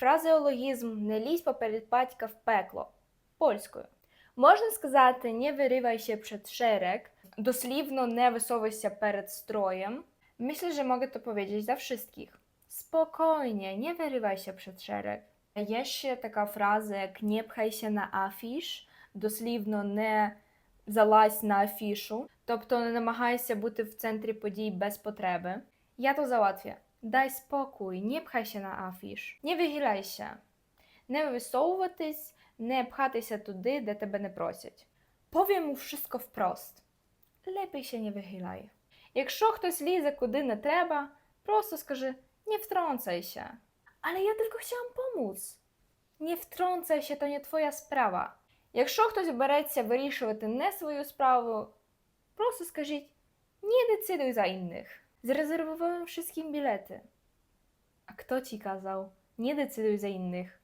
Фразеологізм не лізь поперед батька в пекло польською. Можна сказати не виривай się przed szereg, дослівно не висовуйся перед строєм. Myślę, że mogę to powiedzieć za wszystkich. Spokojnie, nie wyrywaj się przed szereg. Така фраза, як не пхайся на афіш, дослівно не залазь на афішу, тобто не намагайся бути в центрі подій без потреби. Я то załatwię. Дай спокій, не пхайся на афіш, не вигиляйся, не висовуватись, не пхатися туди, де тебе не просять. Powiem mu wszystko wprost. Lepiej się nie wychylaj. Якщо хтось лізе куди не треба, просто скажи nie wtrącaj się. Ale ja tylko chciałam pomóc. Nie wtrącaj się, to nie twoja sprawa. Якщо хтось береться вирішувати не свою справу, просто скажіть nie decyduj za innych. Zrezerwowałem wszystkim bilety. A kto ci kazał? Nie decyduj za innych.